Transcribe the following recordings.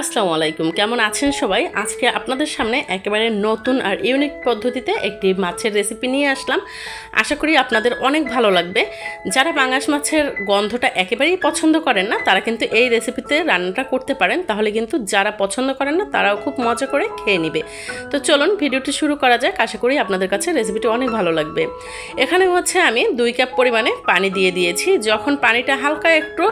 আসসালামু আলাইকুম। কেমন আছেন সবাই? আজকে আপনাদের সামনে একেবারে নতুন আর ইউনিক পদ্ধতিতে একটি মাছের রেসিপি নিয়ে আসলাম। আশা করি আপনাদের অনেক ভালো লাগবে। যারা পাঙাশ মাছের গন্ধটা একেবারেই পছন্দ করেন না, তারা কিন্তু এই রেসিপিতে রান্নাটা করতে পারেন। তাহলে কিন্তু যারা পছন্দ করেন না, তারাও খুব মজা করে খেয়ে নেবে। তো চলুন ভিডিওটি শুরু করা যাক। আশা করি আপনাদের কাছে রেসিপিটি অনেক ভালো লাগবে। এখানে হচ্ছে আমি দুই কাপ পরিমাণে পানি দিয়ে দিয়েছি। যখন পানিটা হালকা একটু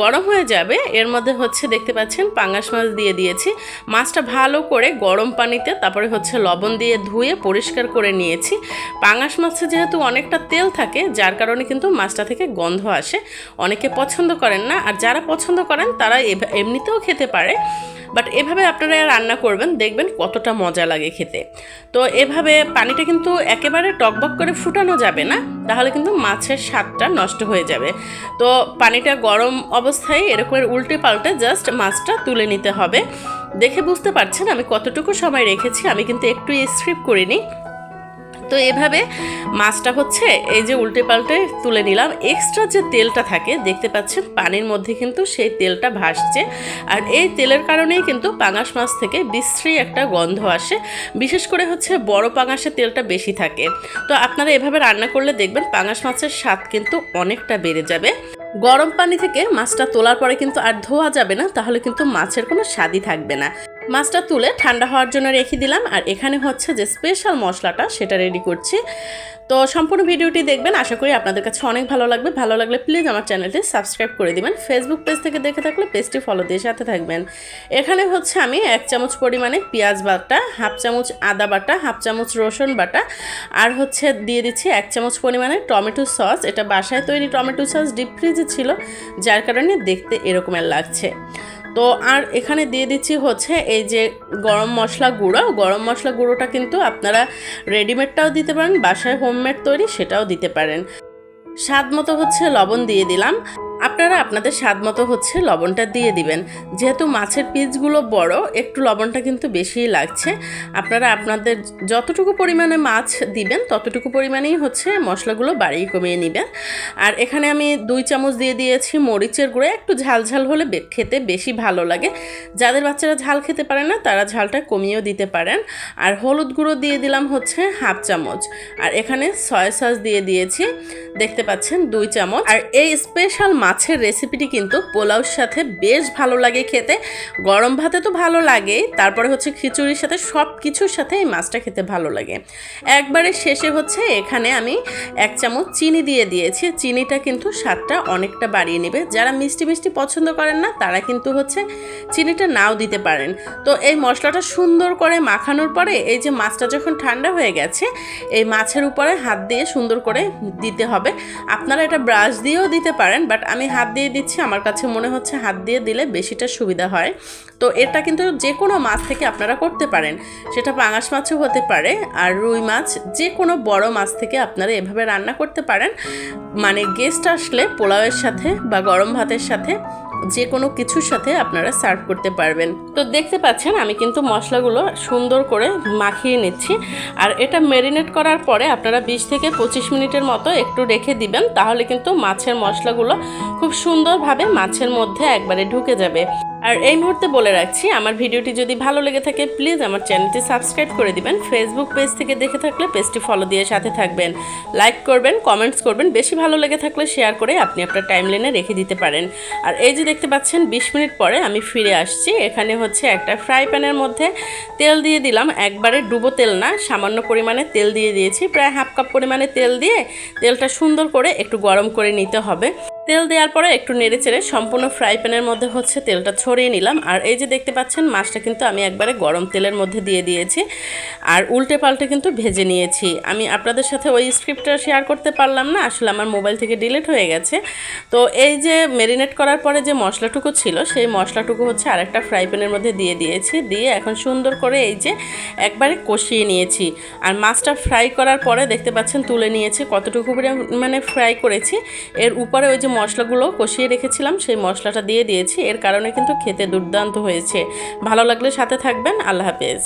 গরম হয়ে যাবে, এর মধ্যে হচ্ছে দেখতে পাচ্ছেন পাঙাশ মাছ দিয়ে দিয়েছি। মাছটা ভালো করে গরম পানিতে তারপরে হচ্ছে লবণ দিয়ে ধুয়ে পরিষ্কার করে নিয়েছি। পাঙাশ মাছে যেহেতু অনেকটা তেল থাকে, যার কারণে কিন্তু মাছটা থেকে গন্ধ আসে। অনেকে পছন্দ করেন না, আর যারা পছন্দ করেন তারা এমনিতেও খেতে পারে। বাট এভাবে আপনারা রান্না করবেন, দেখবেন কতটা মজা লাগে খেতে। তো এভাবে পানিটা কিন্তু একেবারে টকবক করে ফুটানো যাবে না, তাহলে কিন্তু মাছের স্বাদটা নষ্ট হয়ে যাবে। তো পানিটা গরম অবস্থায় এরকম উল্টে পাল্টে জাস্ট মাছটা তুলে নিতে হবে। দেখে বুঝতে পারছেন আমি কতটুকু সময় রেখেছি, আমি কিন্তু একটু স্ক্রিপ করিনি। তো এভাবে মাছটা হচ্ছে এই যে উল্টে পাল্টে তুলে নিলাম। এক্সট্রা যে তেলটা থাকে, দেখতে পাচ্ছেন পানির মধ্যে কিন্তু সেই তেলটা ভাসছে। আর এই তেলের কারণেই কিন্তু পাঙাশ মাছ থেকে বিশ্রী একটা গন্ধ আসে। বিশেষ করে হচ্ছে বড় পাঙাশের তেলটা বেশি থাকে। তো আপনারা এভাবে রান্না করলে দেখবেন পাঙাশ মাছের স্বাদ কিন্তু অনেকটা বেড়ে যাবে। গরম পানি থেকে মাছটা তোলার পরে কিন্তু আর ধোয়া যাবে না, তাহলে কিন্তু মাছের কোনো স্বাদই থাকবে না। মাছটা তুলে ঠান্ডা হওয়ার জন্য রেখে দিলাম। আর এখানে হচ্ছে যে স্পেশাল মশলাটা, সেটা রেডি করছি। তো সম্পূর্ণ ভিডিওটি দেখবেন। আশা করি আপনাদের কাছে অনেক ভালো লাগবে। ভালো লাগলে প্লিজ আমার চ্যানেলটি সাবস্ক্রাইব করে দিবেন। ফেসবুক পেজ থেকে দেখে থাকলে পেজটি ফলো দিয়ে সাথে থাকবেন। এখানে হচ্ছে আমি এক চামচ পরিমাণে পেঁয়াজ বাটা, হাফ চামচ আদা বাটা, হাফ চামচ রসুন বাটা, আর হচ্ছে দিয়ে দিচ্ছি এক চামচ পরিমাণে টমেটো সস। এটা বাসায় তৈরি টমেটো সস ডিপ ফ্রিজে ছিল, যার কারণে দেখতে এরকমের লাগছে। তো আর এখানে দিয়ে দিচ্ছি হচ্ছে এই যে গরম মশলা গুঁড়ো। গরম মশলা গুঁড়োটা কিন্তু আপনারা রেডিমেডটাও দিতে পারেন, বাসায় হোমমেড তৈরি সেটাও দিতে পারেন। স্বাদ মতো হচ্ছে লবণ দিয়ে দিলাম। আপনারা আপনাদের স্বাদ মতো হচ্ছে লবণটা দিয়ে দিবেন। যেহেতু মাছের পিসগুলো বড়, একটু লবণটা কিন্তু বেশিই লাগছে। আপনারা আপনাদের যতটুকু পরিমাণে মাছ দিবেন, ততটুকু পরিমাণেই হচ্ছে মশলাগুলো বাড়িয়ে কমিয়ে নেবেন। আর এখানে আমি দুই চামচ দিয়ে দিয়েছি মরিচের গুঁড়ো। একটু ঝাল ঝাল হলে খেতে বেশি ভালো লাগে। যাদের বাচ্চারা ঝাল খেতে পারে না, তারা ঝালটা কমিয়েও দিতে পারেন। আর হলুদ গুঁড়ো দিয়ে দিলাম হচ্ছে হাফ চামচ। আর এখানে সয়া সস দিয়ে দিয়েছি। দেখতে পাচ্ছেন, দুই চামচ। আর এই স্পেশাল মাছের রেসিপিটি কিন্তু পোলাওর সাথে বেশ ভালো লাগে খেতে। গরম ভাতে তো ভালো লাগেই তারপরে হচ্ছে খিচুড়ির সাথে সব কিছুর সাথে এই মাছটা খেতে ভালো লাগে। একবারে শেষে হচ্ছে এখানে আমি এক চামচ চিনি দিয়ে দিয়েছি। চিনিটা কিন্তু স্বাদটা অনেকটা বাড়িয়ে নেবে। যারা মিষ্টি মিষ্টি পছন্দ করেন না, তারা কিন্তু হচ্ছে চিনিটা নাও দিতে পারেন। তো এই মশলাটা সুন্দর করে মাখানোর পরে এই যে মাছটা যখন ঠান্ডা হয়ে গেছে, এই মাছের উপরে হাত দিয়ে সুন্দর করে দিতে হবে। আপনারা এটা ব্রাশ দিয়েও দিতে পারেন, বাট আমি হাত দিয়ে দিচ্ছি, আমার কাছে মনে হচ্ছে হাত দিয়ে দিলে বেশিটা সুবিধা হয়। তো এটা কিন্তু যে কোনো মাছ থেকে আপনারা করতে পারেন। সেটা পাঙাশ মাছও হতে পারে আর রুই মাছ যে কোনো বড় মাছ থেকে আপনারা এভাবে রান্না করতে পারেন। মানে গেস্ট আসলে পোলাওয়ের সাথে বা গরম ভাতের সাথে যে কোনো কিছুর সাথে আপনারা সার্ভ করতে পারবেন। তো দেখতে পাচ্ছেন, আমি কিন্তু মশলাগুলো সুন্দর করে মাখিয়ে নিচ্ছি। আর এটা ম্যারিনেট করার পরে আপনারা বিশ থেকে পঁচিশ মিনিটের মতো একটু রেখে দিবেন, তাহলে কিন্তু মাছের মশলাগুলো খুব সুন্দরভাবে মাছের মধ্যে একবারে ঢুকে যাবে। আর এই মুহূর্তে বলে রাখছি, আমার ভিডিওটি যদি ভালো লেগে থাকে প্লিজ আমার চ্যানেলটি সাবস্ক্রাইব করে দিবেন। ফেসবুক পেজ থেকে দেখে থাকলে পেজটি ফলো দিয়ে সাথে থাকবেন। লাইক করবেন কমেন্টস করবেন, বেশি ভালো লেগে থাকলে শেয়ার করে আপনি আপনার টাইমলাইনে রেখে দিতে পারেন। আর এই যে দেখতে পাচ্ছেন, বিশ মিনিট পরে আমি ফিরে আসছি। এখানে হচ্ছে একটা ফ্রাই প্যানের মধ্যে তেল দিয়ে দিলাম। একবারে ডুবো তেল না, সামান্য পরিমাণে তেল দিয়ে দিয়েছি। প্রায় হাফ কাপ পরিমাণে তেল দিয়ে তেলটা সুন্দর করে একটু গরম করে নিতে হবে। তেল দেওয়ার পরে একটু নেড়ে চেড়ে সম্পূর্ণ ফ্রাই প্যানের মধ্যে হচ্ছে তেলটা ছড়িয়ে নিলাম। আর এই যে দেখতে পাচ্ছেন, মাছটা কিন্তু আমি একবারে গরম তেলের মধ্যে দিয়ে দিয়েছি। আর উল্টে পাল্টে কিন্তু ভেজে নিয়েছি। আমি আপনাদের সাথে ওই স্ক্রিপ্টটা শেয়ার করতে পারলাম না, আসলে আমার মোবাইল থেকে ডিলিট হয়ে গেছে। তো এই যে মেরিনেট করার পরে যে মশলাটুকু ছিল, সেই মশলাটুকু হচ্ছে আরেকটা ফ্রাই প্যানের মধ্যে দিয়ে দিয়েছি। দিয়ে এখন সুন্দর করে এই যে একবারে কষিয়ে নিয়েছি। আর মাছটা ফ্রাই করার পরে দেখতে পাচ্ছেন, তুলে নিয়েছি কতটুকু মানে ফ্রাই করেছি। এর উপরে ওই যে মশলাগুলো কষিয়ে রেখেছিলাম, সেই মশলাটা দিয়ে দিয়েছি। এর কারণে কিন্তু খেতে দুর্দান্ত হয়েছে। ভালো লাগলে সাথে থাকবেন। আল্লাহ হাফেজ।